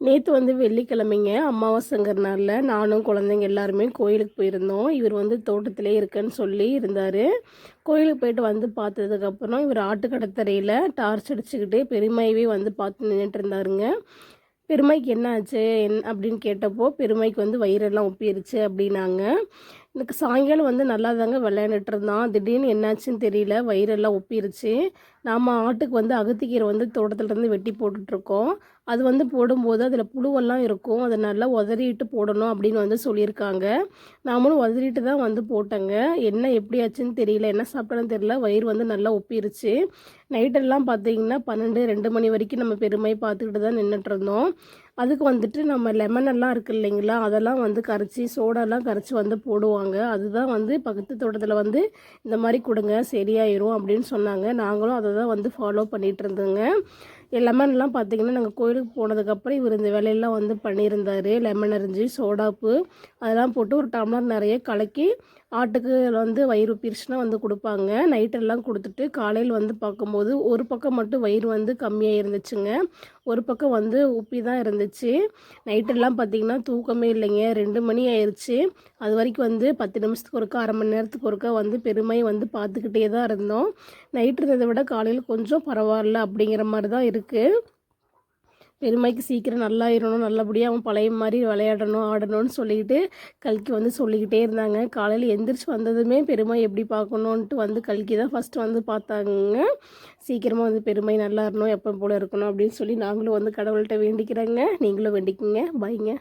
நேற்று வந்து வெள்ளிக்கிழமைங்க அமாவாசைங்கிறனால நானும் குழந்தைங்க எல்லாருமே கோயிலுக்கு போயிருந்தோம். இவர் வந்து தோட்டத்திலே இருக்கேன்னு சொல்லி இருந்தார். கோயிலுக்கு போயிட்டு வந்து பார்த்ததுக்கப்புறம் இவர் ஆட்டுக்கடத்தரையில் டார்ச் அடிச்சுக்கிட்டு பெருமையவே வந்து பார்த்து நின்றுட்டு இருந்தாருங்க. பெருமைக்கு என்ன ஆச்சு என் அப்படின்னு கேட்டப்போ பெருமைக்கு வந்து வயிறெல்லாம் ஒப்பிருச்சு அப்படின்னாங்க. எனக்கு சாயங்காலம் வந்து நல்லா தாங்க விளையாண்டுட்டு இருந்தான் திடீர்னு என்னாச்சுன்னு தெரியல. வயிறெல்லாம் ஒப்பிருச்சு. நாம் ஆட்டுக்கு வந்து அகத்திக்கீரை வந்து தோட்டத்துலேருந்து வெட்டி போட்டுட்ருக்கோம். அது வந்து போடும்போது அதில் புழுவெல்லாம் இருக்கும். அதை நல்லா உதறிட்டு போடணும் அப்படின்னு வந்து சொல்லியிருக்காங்க. நாமளும் உதறிட்டு தான் வந்து போட்டேங்க. என்ன எப்படி ஆச்சுன்னு தெரியல. என்ன சாப்பிட்டாலும் தெரியல. வயிறு வந்து நல்லா ஒப்பிருச்சு. நைட்டெல்லாம் பார்த்தீங்கன்னா பன்னெண்டு ரெண்டு மணி வரைக்கும் நம்ம பெருமை பார்த்துக்கிட்டு தான் நின்றுட்டு இருந்தோம் அதுக்கு வந்துட்டு நம்ம லெமன் எல்லாம் இருக்கு இல்லைங்களா? அதெல்லாம் வந்து கரைச்சி சோடாலாம் கரைச்சி வந்து போடுவாங்க. அதுதான் வந்து பக்கத்து தோட்டத்தில் வந்து இந்த மாதிரி கொடுங்க சரியாயிரும் அப்படின்னு சொன்னாங்க. நாங்களும் அதை தான் வந்து ஃபாலோ பண்ணிகிட்டு இருந்தோங்க. லெமன்லாம் பார்த்தீங்கன்னா நாங்கள் கோயிலுக்கு போனதுக்கப்புறம் இவர் இந்த வேலையெல்லாம் வந்து பண்ணியிருந்தார். லெமன் அரிஞ்சு சோடாப்பு அதெல்லாம் போட்டு ஒரு டம்ளர் நிறைய கலக்கி ஆட்டுக்கு வந்து வயிறு பிரிச்சுனா வந்து கொடுப்பாங்க. நைட்டெல்லாம் கொடுத்துட்டு காலையில் வந்து பார்க்கும்போது ஒரு பக்கம் மட்டும் வயிறு வந்து கம்மியாக இருந்துச்சுங்க. ஒரு பக்கம் வந்து உப்பி தான் இருந்துச்சு. நைட்டெல்லாம் பார்த்திங்கன்னா தூக்கமே இல்லைங்க. ரெண்டு மணி ஆயிடுச்சு அது வரைக்கும் வந்து பத்து நிமிஷத்துக்கு ஒருக்கா அரை மணி நேரத்துக்கு ஒருக்கா வந்து பெருமை வந்து பார்த்துக்கிட்டே தான் இருந்தோம். நைட் இருந்ததை விட காலையில் கொஞ்சம் பரவாயில்ல அப்படிங்கிற மாதிரி தான் இருக்குது பெருமைக்கு சீக்கிரம் நல்லா இருக்கணும் நல்லபடியாக அவன் பழைய மாதிரி விளையாடணும் ஆடணும்னு சொல்லிக்கிட்டு கல்கி வந்து சொல்லிக்கிட்டே இருந்தாங்க. காலையில் எந்திரிச்சு வந்ததுமே பெருமை எப்படி பார்க்கணுன்ட்டு வந்து கல்கி தான் ஃபஸ்ட்டு வந்து பார்த்தாங்க. சீக்கிரமாக வந்து பெருமை நல்லா இருக்கணும் எப்போ போல் இருக்கணும் அப்படின்னு சொல்லி நாங்களும் வந்து கடவுள்கிட்ட வேண்டிக்கிறேங்க. நீங்களும் வேண்டிக்குங்க. பாய்ங்க